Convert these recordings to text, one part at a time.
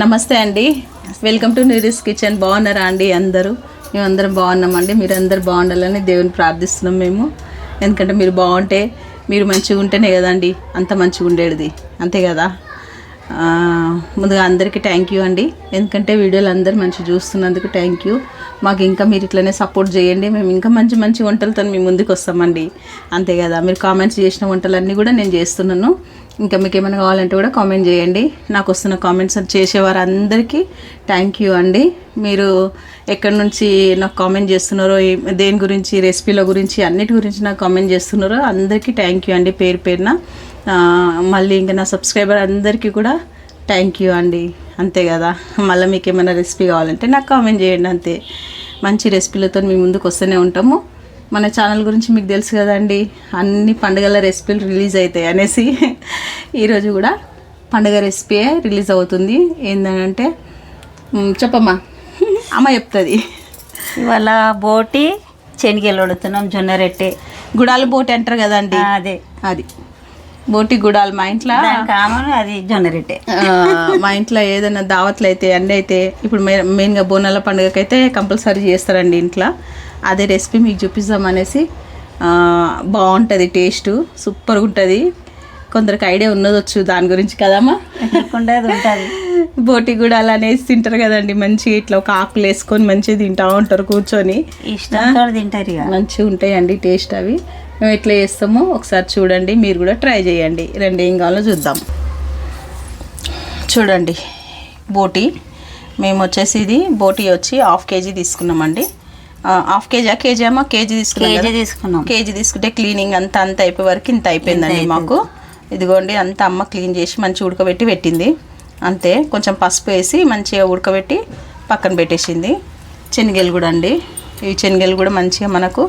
నమస్తే అండి. Welcome to Neeri's kitchen బాగున్నారా అండి అందరూ? మేము అందరం బాగున్నామండి. మీరు అందరు బాగుండాలని దేవుని ప్రార్థిస్తున్నాం మేము. ఎందుకంటే మీరు బాగుంటే మీరు మంచిగా ఉంటేనే కదండి అంత మంచిగా ఉండేది. అంతే కదా? ముందుగా అందరికీ థ్యాంక్ యూ అండి. ఎందుకంటే వీడియోలు అందరూ మంచిగా చూస్తున్నందుకు థ్యాంక్ యూ మాకు ఇంకా మీరు ఇట్లనే సపోర్ట్ చేయండి. మేము ఇంకా మంచి మంచి వంటలతో మీ ముందుకు వస్తామండి. అంతే కదా? మీరు కామెంట్స్ చేసిన వంటలన్నీ కూడా నేను చేస్తున్నాను. ఇంకా మీకు ఏమైనా కావాలంటే కూడా కామెంట్ చేయండి. నాకు వస్తున్న కామెంట్స్ చేసేవారు అందరికీ థ్యాంక్ యూ అండి. మీరు ఎక్కడి నుంచి నాకు కామెంట్ చేస్తున్నారో దేని గురించి రెసిపీల గురించి అన్నిటి గురించి నాకు కామెంట్ చేస్తున్నారో అందరికీ థ్యాంక్ యూ అండి పేరు పేరున. మళ్ళీ ఇంకా నా సబ్స్క్రైబర్ అందరికీ కూడా థ్యాంక్ యూ అండి. అంతే కదా. మళ్ళీ మీకు ఏమైనా రెసిపీ కావాలంటే నాకు కామెంట్ చేయండి అంతే. మంచి రెసిపీలతో మీ ముందుకు వస్తూనే ఉంటాము. మన ఛానల్ గురించి మీకు తెలుసు కదండి. అన్ని పండుగల రెసిపీలు రిలీజ్ అవుతాయి అనేసి. ఈరోజు కూడా పండుగ రెసిపీ రిలీజ్ అవుతుంది. ఏంటంటే చెప్పమ్మా. అమ్మ చెప్తుంది. ఇవాళ బోటి శనగలు వడుతున్నాం జొన్న రొట్టె. గుడాలు బోటి అంటారు కదండి. అదే. అది. బోటి గుడాలు మా ఇంట్లో. కామన్ అది జొన్న రొట్టె. మా ఇంట్లో ఏదైనా దావత్లు అయితే అన్నీ అయితే ఇప్పుడు మెయిన్గా బోనాల పండుగకి అయితే కంపల్సరీ చేస్తారండి ఇంట్లో. అదే రెసిపీ మీకు చూపిస్తాం అనేసి ఆ, బాగుంటుంది టేస్ట్ సూపర్గా ఉంటుంది కొందరికి ఐడియా ఉన్నదొచ్చు దాని గురించి కదమ్మా? లేకుండా అది ఉంటుంది. బోటి కూడా అలా అనేసి తింటారు కదండి మంచిగా ఇట్లా ఒక ఆకులు వేసుకొని మంచిగా తింటా ఉంటారు కూర్చొని. తింటారు మంచిగా ఉంటాయండి టేస్ట్ అవి. మేము ఎట్లా చేస్తామో ఒకసారి చూడండి మీరు కూడా ట్రై చేయండి. రెండు ఏం కావాలో చూద్దాం. చూడండి బోటి. మేము వచ్చేసి ఇది బోటి వచ్చి హాఫ్ కేజీ తీసుకున్నామండి. హాఫ్ కేజీ కేజీ అమ్మా కేజీ తీసుకున్నాం కేజీ? తీసుకున్నాం. కేజీ తీసుకుంటే క్లీనింగ్ అంతా అంత అయిపోయే వరకు ఇంత అయిపోయిందండి మాకు. ఇదిగోండి అంతా అమ్మ క్లీన్ చేసి మంచిగా ఉడకబెట్టి పెట్టింది. అంతే కొంచెం పసుపు వేసి మంచిగా ఉడకబెట్టి పక్కన పెట్టేసింది. శనగలు కూడా అండి. ఇవి శనగలు కూడా మంచిగా మనకు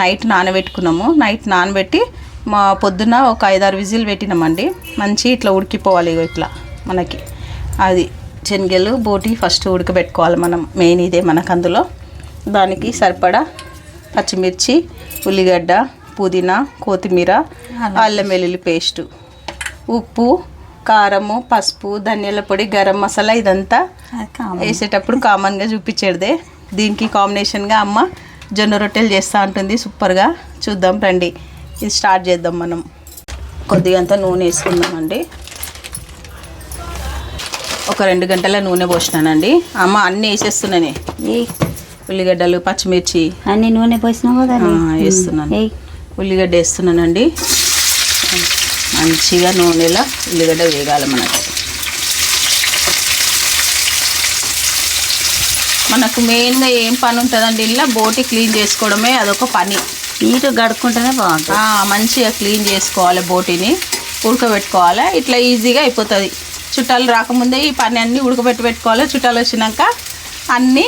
నైట్ నానబెట్టుకున్నాము. నైట్ నానబెట్టి మా పొద్దున ఒక ఐదారు విజిల్ పెట్టినామండి. మంచి ఇట్లా ఉడికిపోవాలి ఇగో ఇట్లా మనకి. అది శనగలు బోటి ఫస్ట్ ఉడకబెట్టుకోవాలి మనం. మెయిన్ ఇదే మనకు అందులో. దానికి సరిపడా పచ్చిమిర్చి ఉల్లిగడ్డ పుదీనా కొత్తిమీర అల్లం వెల్లుల్లి పేస్టు ఉప్పు కారము పసుపు ధనియాల పొడి గరం మసాలా ఇదంతా వేసేటప్పుడు కామన్గా చూపించేదే. దీనికి కాంబినేషన్గా అమ్మ జొన్న రొట్టెలు చేస్తూ ఉంటుంది సూపర్గా చూద్దాం రండి. ఇది స్టార్ట్ చేద్దాం మనం. కొద్దిగా అంతా నూనె వేసుకుందామండి. ఒక రెండు గంటల నూనె పోసినానండి. అమ్మ అన్నీ వేసేస్తున్నానే. ఉల్లిగడ్డలు పచ్చిమిర్చి. అన్ని నూనె పోసినావు కదా వేస్తున్నాను. ఉల్లిగడ్డ వేస్తున్నానండి. మంచిగా నూనెలో ఉల్లిగడ్డ వేగాలి మనకు. మనకు మెయిన్గా ఏం పని ఉంటుందండి? ఇలా బోటి క్లీన్ చేసుకోవడమే అదొక పని. నీరు గడుక్కుంటేనే బాగుంటుంది. మంచిగా క్లీన్ చేసుకోవాలి బోటిని. ఉడకబెట్టుకోవాలి? ఇట్లా ఈజీగా అయిపోతుంది. చుట్టాలు రాకముందే ఈ పని అన్నీ ఉడకబెట్టి పెట్టుకోవాలి. చుట్టాలు వచ్చినాక అన్నీ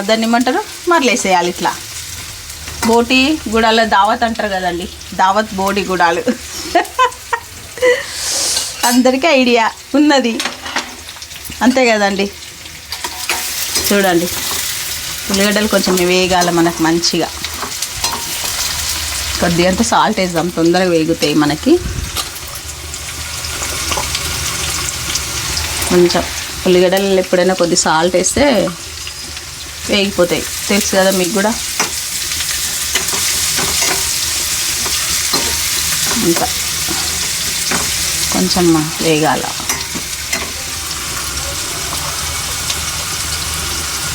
దాన్ని ఏమంటారు? మరలేసేయాలి ఇట్లా. బోటి గుడాల దావత్ అంటారు కదండి. దావత్ బోడి గుడాలు. అందరికీ ఐడియా ఉన్నది. అంతే కదండి. చూడండి. ఉల్లిగడ్డలు కొంచెం వేగాలి మనకు మంచిగా. కొద్దిగా అంత సాల్ట్ వేద్దాం. తొందరగా వేగుతాయి మనకి. కొంచెం ఉల్లిగడ్డలు ఎప్పుడైనా కొద్ది సాల్ట్ వేస్తే వేగిపోతాయి. తెలుసు కదా మీకు కూడా? ఇంకా కొంచెం వేగాల.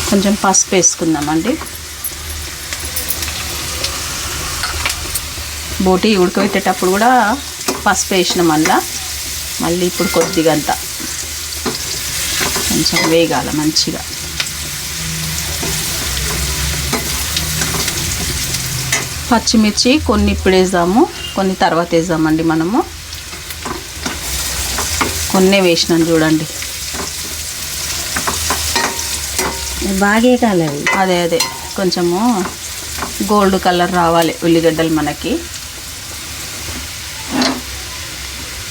కొంచెం పసుపు వేసుకుందామండి. బోటి ఉడకబెట్టేటప్పుడు కూడా పసుపు వేసిన మళ్ళా మళ్ళీ ఇప్పుడు కొద్దిగా అంతా కొంచెం వేగాల మంచిగా. పచ్చిమిర్చి కొన్ని ఇప్పుడు వేద్దాము కొన్ని తర్వాత వేద్దామండి మనము. కొన్ని వేసినాను చూడండి. బాగే కాలేదు అదే అదే. కొంచెము గోల్డ్ కలర్ రావాలి ఉల్లిగడ్డలు మనకి.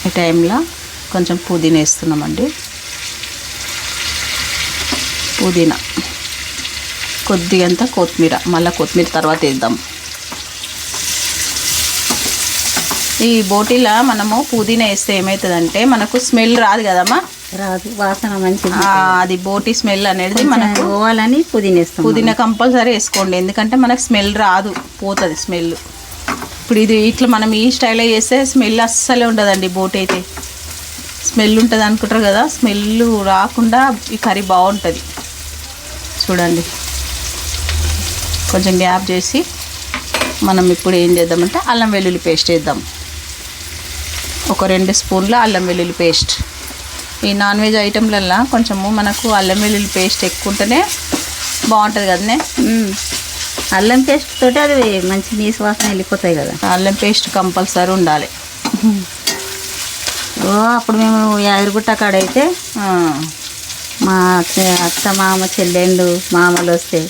ఈ టైంలో కొంచెం పుదీనా వేస్తున్నామండి. పుదీనా. కొద్దిగంత కొత్తిమీర. మళ్ళీ కొత్తిమీర తర్వాత వేద్దాం. ఈ బోటీలో మనము పుదీనా వేస్తే ఏమవుతుందంటే మనకు స్మెల్ రాదు కదమ్మా? రాదు వాసన మంచిది. అది బోటి స్మెల్ అనేది మనకు పోవాలని పుదీనేస్తాం పుదీనా కంపల్సరీ వేసుకోండి. ఎందుకంటే మనకు స్మెల్ రాదు పోతుంది స్మెల్. ఇప్పుడు ఇది ఇట్లా మనం ఈ స్టైల్లో చేస్తే స్మెల్ అస్సలే ఉండదండి బోట్ అయితే. స్మెల్ ఉంటుంది అనుకుంటారు కదా స్మెల్ రాకుండా ఈ కర్రీ బాగుంటుంది. చూడండి. కొంచెం గ్యాప్ చేసి మనం ఇప్పుడు ఏం చేద్దామంటే అల్లం వెల్లుల్లి పేస్ట్ వేద్దాం. ఒక రెండు స్పూన్ల అల్లం వెల్లుల్లి పేస్ట్. ఈ నాన్ వెజ్ ఐటెంలల్లో కొంచెము మనకు అల్లం వెల్లుల్లి పేస్ట్ ఎక్కువ ఉంటేనే బాగుంటుంది కదనే. అల్లం పేస్ట్ తోటి అది మంచి నీసు వాసన వెళ్ళిపోతాయి కదా. అల్లం పేస్ట్ కంపల్సరీ ఉండాలి. ఓ అప్పుడు మేము యాదగిరిగుట్ట కాడ అయితే ఆ, మా అత్త- అత్త మామ చెల్లెళ్ళు మామలు వస్తే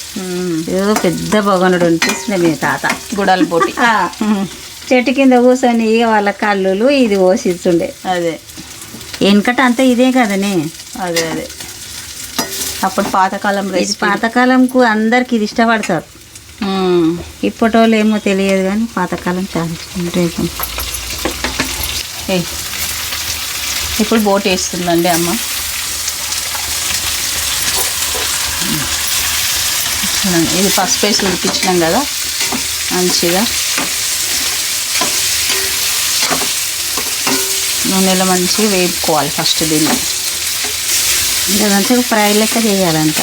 పెద్ద భగవనుడు అనిపిస్తుండే మీ తాత. గుడాల పోటీ. చెట్టు కింద కూర్చొని ఇక వాళ్ళ కళ్ళులు ఇది పోసిస్తుండే. అదే. వెనకట అంతా ఇదే కదనే? అదే అదే. అప్పుడు పాతకాలం ఇది పాతకాలంకు అందరికి ఇది ఇష్టపడతారు. ఇప్పటి వాళ్ళు ఏమో తెలియదు కానీ పాతకాలం చాలా ఇష్టం. ఇప్పుడు బోట్ వేస్తుందండి అమ్మ. ఇది పసుపు వేసి ఉడిపించినాం కదా. మంచిగా. నూనెలో మంచిగా వేపుకోవాలి ఫస్ట్ దీన్ని. ఇదంతా ఫ్రై లెక్క చేయాలంట.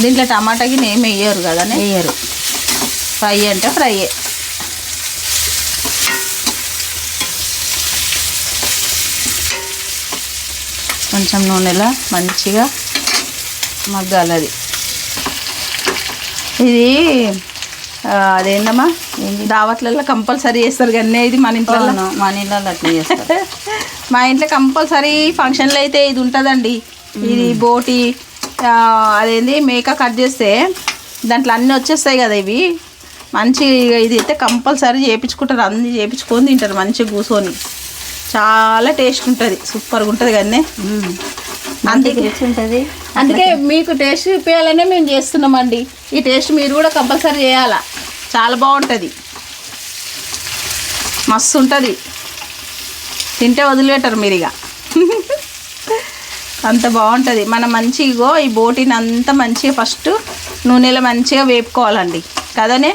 దీంట్లో టమాటాకి ఏమి వేయరు కదా? వేయరు. ఫ్రై అంటే ఫ్రై. కొంచెం నూనెలో మంచిగా మగ్గాలి అది. ఇది అదేందమ్మా? దావత్లలో కంపల్సరీ చేస్తారు కానీ ఇది మన ఇంట్లో అవును, మా నీళ్ళలో అట్లా చేస్తారు. మా ఇంట్లో కంపల్సరీ ఫంక్షన్లు అయితే ఇది ఉంటుందండి. ఇది బోటి అదేంది మేక కట్ చేస్తే దాంట్లో అన్నీ వచ్చేస్తాయి కదా ఇవి. మంచి ఇది అయితే కంపల్సరీ చేయించుకుంటారు అన్ని చేయించుకొని తింటారు మంచిగా కూర్చొని. చాలా టేస్ట్ ఉంటుంది. సూపర్గా ఉంటుంది కానీ. అందుకే ఉంటుంది. అందుకే మీకు టేస్ట్ చూపించాలనే మేము చేస్తున్నామండి. ఈ టేస్ట్ మీరు కూడా కంపల్సరీ చేయాలా. చాలా బాగుంటుంది. మస్తు ఉంటుంది. తింటే వదిలిపెట్టరు మీరు ఇక అంత బాగుంటుంది. మనం మంచిగో ఈ బోటిని అంతా మంచిగా ఫస్ట్ నూనెలో మంచిగా వేపుకోవాలండి. కదనే?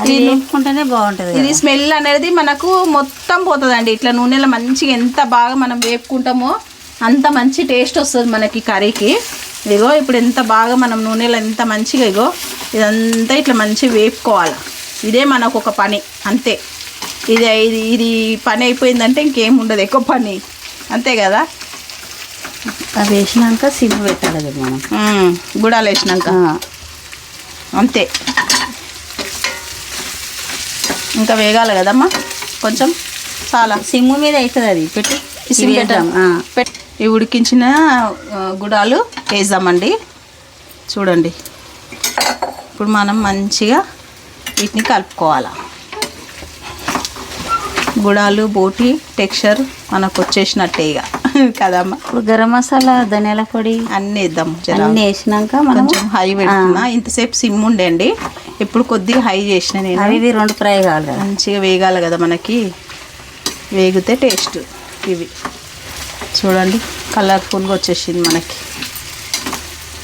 అది ఇది ను- వేసుకుంటేనే బాగుంటుంది ఇది. స్మెల్ అనేది మనకు మొత్తం పోతుందండి. ఇట్లా నూనెలో మంచిగా ఎంత బాగా మనం వేపుకుంటామో అంత మంచి టేస్ట్ వస్తుంది మనకి కర్రీకి. ఇగో ఇప్పుడు ఎంత బాగా మనం నూనెలో ఎంత మంచిగా ఇగో ఇదంతా ఇట్లా మంచిగా వేపుకోవాలి. ఇదే మనకు ఒక పని అంతే. ఇది ఇది ఇది పని అయిపోయిందంటే ఇంకేం ఉండదు ఎక్కువ పని. అంతే కదా? అది వేసినాక సిమ్ పెట్టాలి మనం. గుడాలు వేసినాక. అంతే. ఇంకా వేగాలి కదమ్మా? కొంచెం. చాలా. సిమ్ మీద అవుతుంది అది. పెట్టి. సిమ్ ఇవి వేద్దాం. ఆ. పెట్ ఈ ఉడికించిన గుడాలు వేద్దామండి. చూడండి. ఇప్పుడు మనం మంచిగా వీటిని కలుపుకోవాలి. గుడాలు బోటి టెక్స్చర్ మనకు వచ్చేసినట్టే ఇక. కదమ్మా? ఇప్పుడు గరం మసాలా ధనియాల పొడి అన్నీ వేద్దాం అన్నీ వేసినాక మనం కొంచెం హై పెడుతున్నా. ఇంతసేపు సిమ్ ఉండే అండి ఇప్పుడు కొద్దిగా హై చేసిన నేను. అవి ఇవి రెండు ఫ్రై కావాలి కదా. మంచిగా వేగాలి కదా మనకి. వేగితే టేస్ట్ ఇవి. చూడండి కలర్ఫుల్గా వచ్చేసింది మనకి.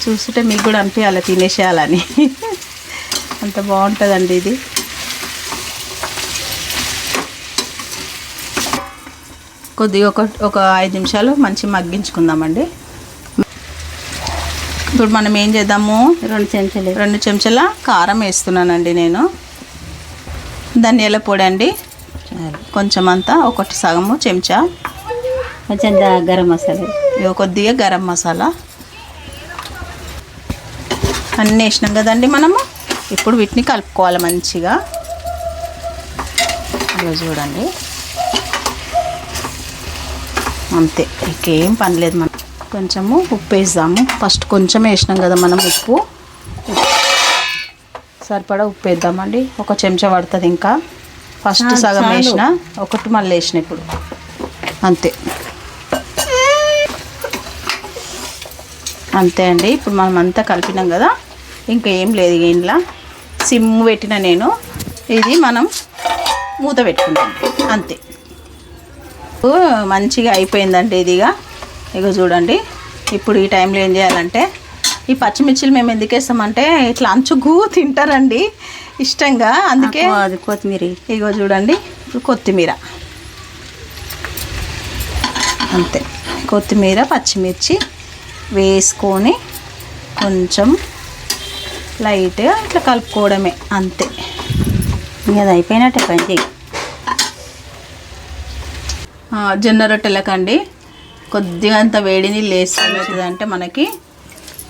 చూస్తుంటే మీకు కూడా అనిపించాలి తినేసేయాలని. అంత బాగుంటుందండి ఇది. కొద్దిగా ఒక ఒక ఐదు నిమిషాలు మంచి మగ్గించుకుందామండి. ఇప్పుడు మనం ఏం చేద్దాము? రెండు చెంచాలు. రెండు చెంచాల కారం వేస్తున్నానండి నేను. ధనియాల పొడి అండి. కొంచెం అంతా ఒకటి సగము చెంచా. కొంచెం గరం మసాలా. కొద్దిగా గరం మసాలా. అన్నీ వేసినాం కదండి మనము? ఇప్పుడు వీటిని కలుపుకోవాలి మంచిగా. ఇలా చూడండి. అంతే. ఇంకేం పని లేదు మనం కొంచెము ఉప్పు వేద్దాము ఫస్ట్ కొంచెం వేసినాం కదా మనం ఉప్పు. సరిపడా ఉప్పు వేద్దామండి ఒక చెంచా పడుతుంది ఇంకా. ఫస్ట్ సగం. వేసిన ఒకటి మళ్ళీ వేసిన ఇప్పుడు. అంతే. అంతే అండి. ఇప్పుడు మనం అంతా కలిపినాం కదా. ఇంకా ఏం లేదు ఇంట్లో. సిమ్ పెట్టిన నేను. ఇది మనం మూత పెట్టుకుందాం అంతే. మంచిగా అయిపోయిందండి ఇదిగా. ఇగో చూడండి. ఇప్పుడు ఈ టైంలో ఏం చేయాలంటే ఈ పచ్చిమిర్చిలు మేము ఎందుకు వేస్తామంటే ఇట్లా అంచుకు తింటారండి ఇష్టంగా. అందుకే అది కొత్తిమీర. ఇగో చూడండి ఇప్పుడు కొత్తిమీర. అంతే. కొత్తిమీర పచ్చిమిర్చి వేసుకొని కొంచెం లైట్గా ఇట్లా కలుపుకోవడమే అంతే. ఇంకా అది అయిపోయినట్టే పని జొన్న రొట్టెలకండి. కొద్దిగా అంత వేడి నీళ్ళు వేసుకుంటుందంటే మనకి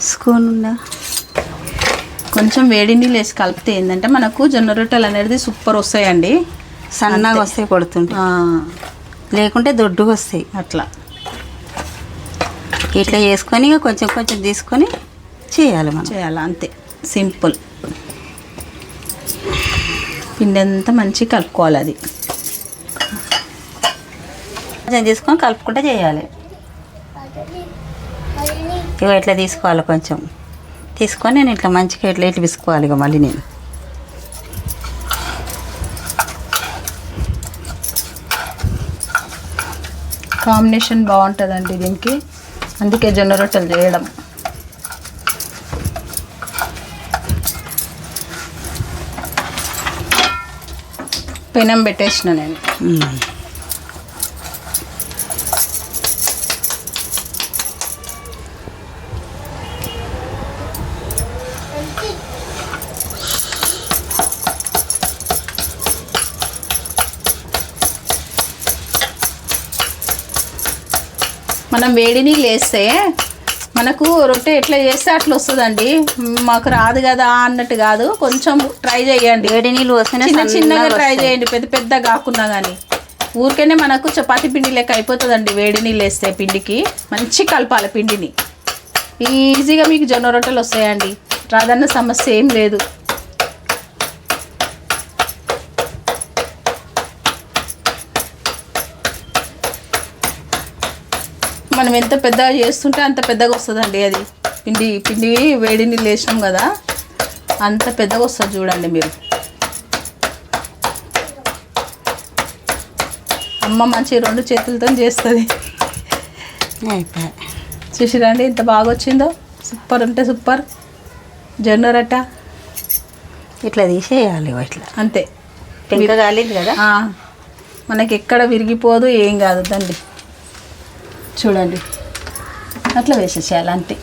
స్పూన్ ఉందా? కొంచెం వేడి నీళ్ళు వేసి కలిపితే ఏంటంటే మనకు జొన్న రొట్టెలు అనేది సూపర్ వస్తాయండి. సన్నగా వస్తాయి కొడుతుంటే లేకుంటే దొడ్డుగా వస్తాయి. అట్లా. ఇట్లా చేసుకొని కొంచెం కొంచెం తీసుకొని చేయాలి మనం. చేయాలి అంతే. సింపుల్. పిండి అంతా మంచిగా కలుపుకోవాలి అది. కొంచెం తీసుకొని కలుపుకుంటే చేయాలి. ఇక ఇట్లా తీసుకోవాలి కొంచెం. తీసుకొని నేను ఇట్లా మంచిగా ఇట్లా ఇట్లా విసుకోవాలి ఇక మళ్ళీ నేను. కాంబినేషన్ బాగుంటుందండి దీనికి. అందుకే జొన్న రొట్టెలు చేయడం. పెనం పెట్టేసిన నేను. మనం వేడి నీళ్ళు వేస్తే మనకు రొట్టె ఎట్లా చేస్తే అట్లా వస్తుందండి. మాకు రాదు కదా అన్నట్టు కాదు. కొంచెం ట్రై చేయండి. వేడి నీళ్ళు వస్తేనే చిన్న చిన్నగా ట్రై. చేయండి. పెద్ద పెద్ద కాకుండా కానీ ఊరికేనే మనకు చపాతీ పిండి లెక్క అయిపోతుందండి వేడి నీళ్ళు వేస్తే పిండికి. మంచి కలపాలి పిండిని. ఈజీగా మీకు జొన్న రొట్టెలు వస్తాయండి. రాదన్న సమస్య ఏం లేదు. మనం ఎంత పెద్దగా చేస్తుంటే అంత పెద్దగా వస్తుందండి అది. పిండి పిండి వేడి నీళ్ళు వేసినాం కదా అంత పెద్దగా వస్తుంది చూడండి మీరు. అమ్మ మంచి రెండు చేతులతో చేస్తుంది. చూసిరండి ఎంత బాగా వచ్చిందో? సూపర్ ఉంటే సూపర్. జొన్న రొట్ట ఇట్లా తీసేయాలి ఇట్లా. అంతే. పెంక కాలేదు కదా? మనకి ఎక్కడ విరిగిపోదు ఏం కాదు దండి. చూడండి. అట్లా వేసేసేయాలి అంతే.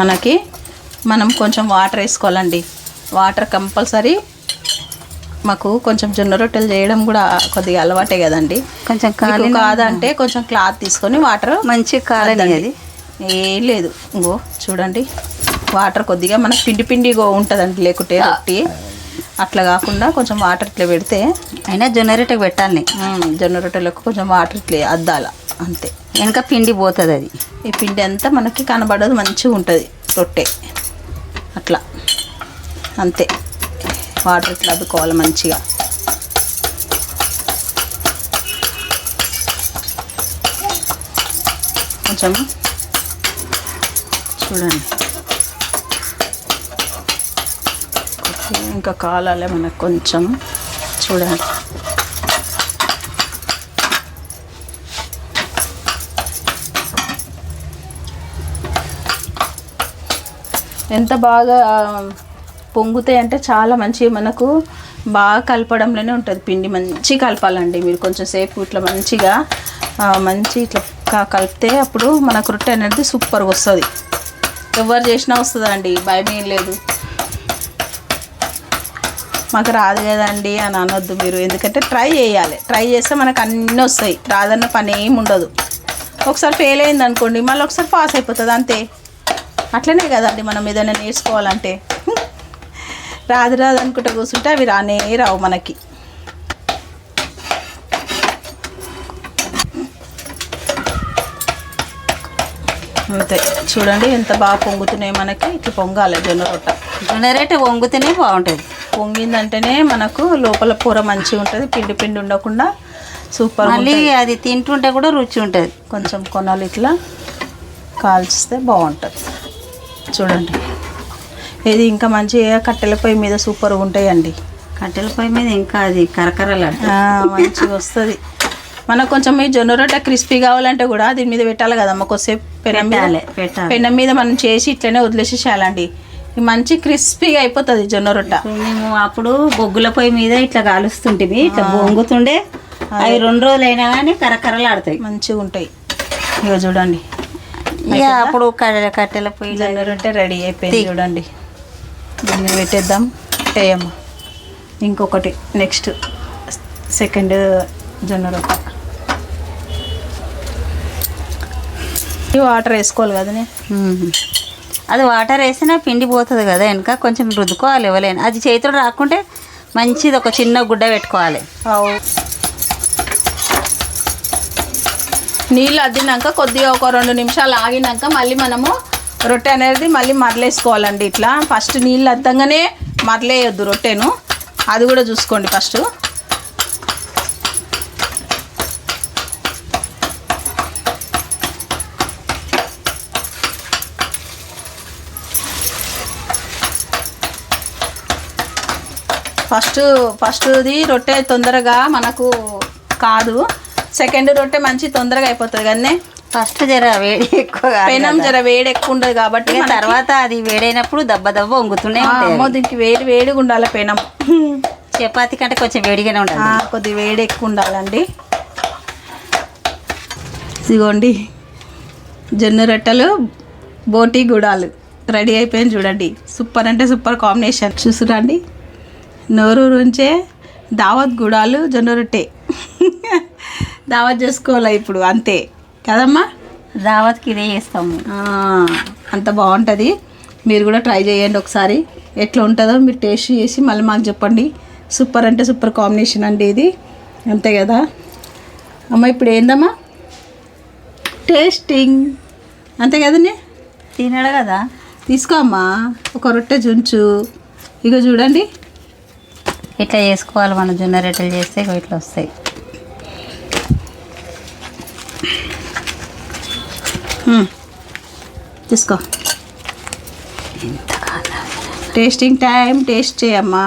మనకి మనం కొంచెం వాటర్ వేసుకోవాలండి. వాటర్ కంపల్సరీ మాకు కొంచెం జొన్న రొట్టెలు చేయడం కూడా కొద్దిగా అలవాటే కదండి. కొంచెం కాలి కాదంటే కొంచెం క్లాత్ తీసుకొని వాటర్ మంచి కాలని అది ఏం లేదు. ఇంకో చూడండి. వాటర్ కొద్దిగా మనకు పిండి పిండిగా ఉంటుందండి లేకుంటే రొట్టి. అట్లా కాకుండా కొంచెం వాటర్ ఇట్లా పెడితే అయినా జొన్నరేటకు పెట్టాలి. మ్మ్, జొన్న రొట్టెలకు కొంచెం వాటర్ ఇట్లా అద్దాల అంతే. వెనక పిండి పోతుంది అది. ఈ పిండి అంతా మనకి కనబడదు మంచిగా ఉంటుంది రొట్టె. అట్లా. అంతే. వాటర్ ఇట్లా అద్దుకోవాలి మంచిగా. కొంచెం చూడండి కొద్దిగా ఇంకా కాలాలే మనకు కొంచెం చూడండి ఎంత బాగా పొంగుతాయి అంటే చాలా మంచి మనకు బాగా కలపడంలోనే ఉంటుంది. పిండి మంచి కలపాలండి మీరు కొంచెం సేపు ఇట్లా మంచిగా మంచి ఇట్లా కలిపితే అప్పుడు మనకు రొట్టె అనేది సూపర్గా వస్తుంది. ఎవరు చేసినా వస్తుందండి భయం ఏం లేదు. మాకు రాదు కదండి అని అనొద్దు మీరు. ఎందుకంటే ట్రై చేయాలి. ట్రై చేస్తే మనకు అన్నీ వస్తాయి. రాదన్న పని ఏమి ఉండదు. ఒకసారి ఫెయిల్ అయింది అనుకోండి మళ్ళీ ఒకసారి పాస్ అయిపోతుంది అంతే. అట్లనే కదండి మనం ఏదైనా నేర్చుకోవాలంటే. రాదు రాదు అనుకుంటే కూర్చుంటే అవి రానే రావు మనకి. అంతే. చూడండి ఎంత బాగా పొంగుతున్నాయి మనకి. ఇట్లా పొంగాలి జొన్న రొట్ట. జొన్నరేట వంగితేనే బాగుంటుంది. పొంగిందంటేనే మనకు లోపల కూర మంచిగా ఉంటుంది పిండి పిండి ఉండకుండా సూపర్ మళ్ళీ అది తింటుంటే కూడా రుచి ఉంటుంది. కొంచెం కొనాలి ఇట్లా కాల్చిస్తే బాగుంటుంది. చూడండి. ఇది ఇంకా మంచిగా కట్టెల పొయ్యి మీద సూపర్గా ఉంటాయండి. కట్టెల పొయ్యి మీద ఇంకా అది కరకరలాడు ఆ, మంచిగా వస్తుంది. మనకు కొంచెం ఈ జొన్న రొట్టె క్రిస్పీ కావాలంటే కూడా దీని మీద పెట్టాలి కదమ్మ కొద్దిసేపు పెనం మీద పెట్టాలి. పెనం మీద మనం చేసి ఇట్లనే వదిలేసేసేయాలండి. మంచి క్రిస్పీగా అయిపోతుంది జొన్న రొట్టె. మేము అప్పుడు బొగ్గుల పొయ్యి మీద ఇట్లా కాలుస్తుంటివి ఇట్లా బొంగుతుండే అవి రెండు రోజులు అయినా కానీ కరకరలాడతాయి. మంచిగా ఉంటాయి. ఇక చూడండి. ఇక అప్పుడు కట్టెల పొయ్యి జొన్న రొట్టె రెడీ అయిపోయింది చూడండి. దీన్ని పెట్టేద్దాం టేయమ్మ ఇంకొకటి నెక్స్ట్ సెకండ్ జొన్న రొట్టె. వాటర్ వేసుకోవాలి కదనే. అది వాటర్ వేసినా పిండి పోతుంది కదా వెనక కొంచెం రుద్దుకోవాలి ఇవ్వలేను అది చేతిలో రాకుంటే మంచిది ఒక చిన్న గుడ్డ పెట్టుకోవాలి. నీళ్ళు అద్దినాక కొద్దిగా ఒక రెండు నిమిషాలు ఆగినాక మళ్ళీ మనము రొట్టె అనేది మళ్ళీ మరలేసుకోవాలండి ఇట్లా. ఫస్ట్ నీళ్ళు అద్దంగానే మరలేయొద్దు రొట్టెను. అది కూడా చూసుకోండి ఫస్ట్. ఫస్ట్ ఫస్ట్ది రొట్టె తొందరగా మనకు కాదు. సెకండ్ రొట్టె మంచి తొందరగా అయిపోతుంది కానీ ఫస్ట్ జర వేడి ఎక్కువ పెనం. జర వేడి ఎక్కువ ఉండదు కాబట్టి తర్వాత అది వేడైనప్పుడు దెబ్బ దెబ్బ వంగుతూనే ఆ, ఉంటాయి అమ్మో దీనికి వేడి వేడిగా ఉండాలి పెనం. చపాతి కంటే కొంచెం వేడిగానే ఆ, ఉంటుంది కొద్ది వేడి ఎక్కువ ఉండాలండి. ఇదిగోండి. జొన్న రొట్టెలు బోటి గుడాలు. రెడీ అయిపోయింది చూడండి. సూపర్ అంటే సూపర్ కాంబినేషన్. చూసురండి. నోరు నుంచే దావత్ గుడాలు జొన్న రొట్టె దావత్ చేసుకోవాలి ఇప్పుడు? అంతే. కదమ్మా? దావత్కి ఇదే చేస్తాము. అంత బాగుంటుంది. మీరు కూడా ట్రై చేయండి ఒకసారి. ఎట్లా ఉంటుందో మీరు టేస్ట్ చేసి మళ్ళీ మాకు చెప్పండి. సూపర్ అంటే సూపర్ కాంబినేషన్ అండి ఇది. అంతే కదా? అమ్మ ఇప్పుడు ఏందమ్మా? టేస్టింగ్. అంతే కదండి తినడు కదా. తీసుకో అమ్మా. ఒక రొట్టె జుంచు. ఇక చూడండి. ఇట్లా చేసుకోవాలి మనం జొన్న రొట్టెలు చేస్తే ఇట్లా వస్తాయి. తీసుకో. టేస్టింగ్ టైం టేస్ట్ చేయమ్మా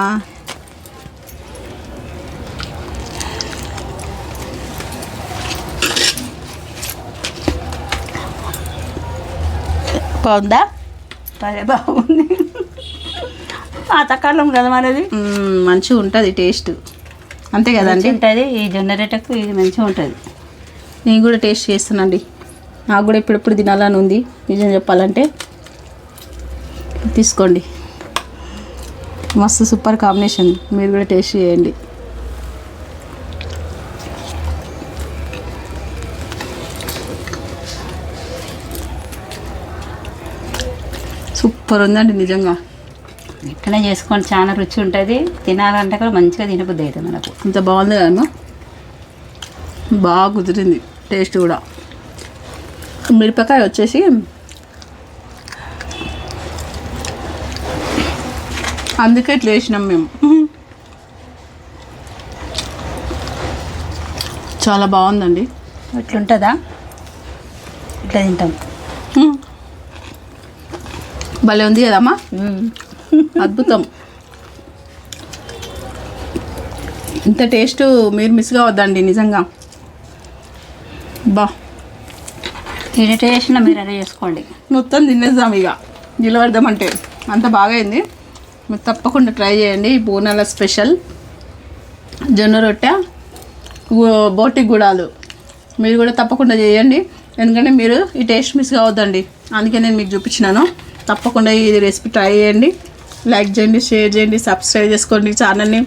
బాగుందా? బాగుంది. పాతకాలం కదా మనది? మంచిగా ఉంటుంది టేస్ట్. అంతే కదండి ఉంటుంది ఈ జొన్న రొట్టెకు ఇది మంచిగా ఉంటుంది నేను కూడా టేస్ట్ చేస్తానండి నాకు కూడా ఎప్పుడెప్పుడు తినాలని ఉంది. నిజం చెప్పాలంటే. తీసుకోండి. మస్తు సూపర్ కాంబినేషన్. మీరు కూడా టేస్ట్ చేయండి. సూపర్ ఉందండి నిజంగా. ఇట్లనే చేసుకోండి చాలా రుచి ఉంటుంది. తినాలంటే కూడా మంచిగా తినబుద్ధి అవుతుంది మనకు. ఇంత బాగుంది కదమ్మా బాగా కుదిరింది టేస్ట్ కూడా. మిరపకాయ వచ్చేసి అందుకే ఇట్లా వేసినాం మేము. చాలా బాగుందండి. ఇట్లుంటుందా ఇట్లా తింటాం. భలే ఉంది కదమ్మా? అద్భుతం. ఇంత టేస్ట్ మీరు మిస్ కావద్దండి నిజంగా. బా. టేస్ట్ మీరు అదే చేసుకోండి. మొత్తం తినేద్దాం ఇక. నిలబడదామంటే. అంత బాగా అయింది మీరు తప్పకుండా ట్రై చేయండి. ఈ బోనాల స్పెషల్. జొన్న రొట్టె బోటి గుడాలు. మీరు కూడా తప్పకుండా చేయండి. ఎందుకంటే మీరు ఈ టేస్ట్ మిస్ కావద్దండి. అందుకే నేను మీకు చూపించినాను. తప్పకుండా ఈ రెసిపీ ట్రై చేయండి. లైక్ చేయండి షేర్ చేయండి సబ్స్క్రైబ్ చేసుకోండి ఛానల్ని.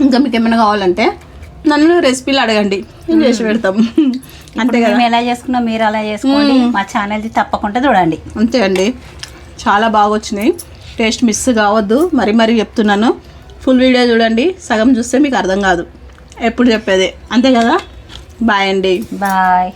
ఇంకా మీకు ఏమైనా కావాలంటే నన్ను రెసిపీలు అడగండి. నేను చేసి పెడతాం. అంతే కదా? మేము ఎలా చేసుకున్నాం మీరు అలా చేసుకోండి. మా ఛానల్ది తప్పకుండా చూడండి. అంతే అండి. చాలా బాగా వచ్చినాయి. టేస్ట్ మిస్ కావద్దు. మరీ మరీ చెప్తున్నాను. ఫుల్ వీడియో చూడండి. సగం చూస్తే మీకు అర్థం కాదు. ఎప్పుడు చెప్పేదే. అంతే కదా? బాయ్ అండి. బాయ్.